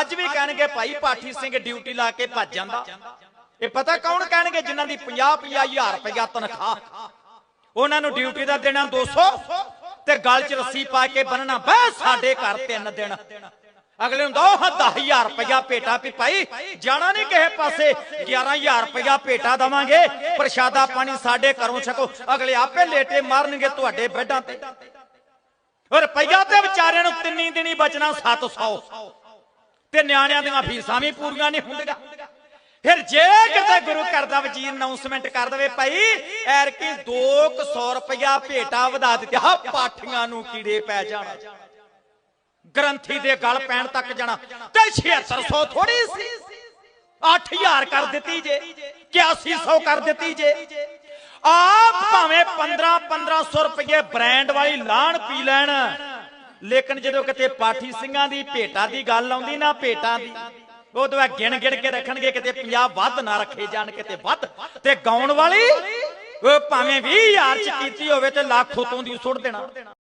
ਅੱਜ ਵੀ ਕਹਿਣਗੇ ਭਾਈ ਪਾਠੀ ਸਿੰਘ ਡਿਊਟੀ ਲਾ ਕੇ ਭੱਜ ਜਾਂਦਾ। ਇਹ ਪਤਾ ਕੌਣ ਕਹਿਣਗੇ ਜਿਨ੍ਹਾਂ ਦੀ 50 50000 ਰੁਪਇਆ ਤਨਖਾਹ? ਉਹਨਾਂ ਨੂੰ ਡਿਊਟੀ ਦਾ ਦੇਣਾ 200 ਤੇ ਗਲ 'ਚ ਰੱਸੀ ਪਾ ਕੇ ਬੰਨਣਾ ਬੈ ਸਾਡੇ ਘਰ ਤਿੰਨ ਦਿਨ। ਅਗਲੇ ਨੂੰ ਦੋ 10000 ਰੁਪਇਆ ਭੇਟਾ ਵੀ ਭਾਈ, ਜਾਣਾ ਨਹੀਂ ਕਿਸੇ ਪਾਸੇ। 11000 ਰੁਪਇਆ ਭੇਟਾ ਦਵਾਂਗੇ। ਪ੍ਰਸ਼ਾਦਾ ਪਾਣੀ ਸਾਡੇ ਘਰੋਂ ਛਕੋ। ਅਗਲੇ ਆਪੇ ਲੇਟੇ ਮਾਰਨਗੇ ਤੁਹਾਡੇ ਬੈੱਡਾਂ ਤੇ। ਔਰ ਰੁਪਈਆ ਤੇ ਵਿਚਾਰਿਆਂ ਨੂੰ ਤਿੰਨੀ ਦਿਨੀ ਬਚਣਾ 700 ਤੇ ਨਿਆਣਿਆਂ ਦੀਆਂ ਫੀਸਾਂ ਵੀ ਪੂਰੀਆਂ ਨਹੀਂ ਹੁੰਦੀਆਂ। ਫਿਰ ਜੇ ਕਿਤੇ ਗੁਰੂ ਘਰ ਦਾ ਵਜ਼ੀਰ ਅਨਾਉਂਸਮੈਂਟ ਕਰ ਦਵੇ ਭਾਈ ਐਰ ਕੀ 200 ਰੁਪਇਆ ਭੇਟਾ ਵਧਾ ਦਿੱਤੇ। ਹਾ ਪਾਠੀਆਂ ਨੂੰ ਕੀੜੇ ਪੈ ਜਾਣ। ਗ੍ਰੰਥੀ ਦੇ ਗਲ ਪੈਣ ਤੱਕ ਜਾਣਾ। ਤੇ 7600 ਥੋੜੀ ਸੀ। 8000 ਕਰ ਦਿੱਤੀ ਜੇ 8100 ਕਰ ਦਿੱਤੀ ਜੇ। ਆਪ ਭਾਵੇਂ 15 1500 ਰੁਪਏ ਬ੍ਰਾਂਡ ਵਾਲੀ ਲਾਣ ਪੀ ਲੈਣ। ਲੇਕਿਨ ਜਦੋਂ ਕਿਤੇ ਪਾਠੀ ਸਿੰਘਾਂ ਦੀ ਭੇਟਾ ਦੀ ਗੱਲ ਆਉਂਦੀ ਨਾ, ਭੇਟਾਂ ਦੀ, ਉਹ ਇਹ ਗਿਣ ਗਿਣ ਕੇ ਰੱਖਣਗੇ, ਕਿਤੇ 50 ਵੱਧ ਨਾ ਰੱਖੇ ਜਾਣ, ਕਿਤੇ ਵੱਧ। ਤੇ ਗਾਉਣ ਵਾਲੀ, ਉਹ ਭਾਵੇਂ 20000 ਚ ਕੀਤੀ ਹੋਵੇ ਤੇ ਲੱਖ ਉਤੋਂ ਦੀ ਸੁੱਟ ਦੇਣਾ।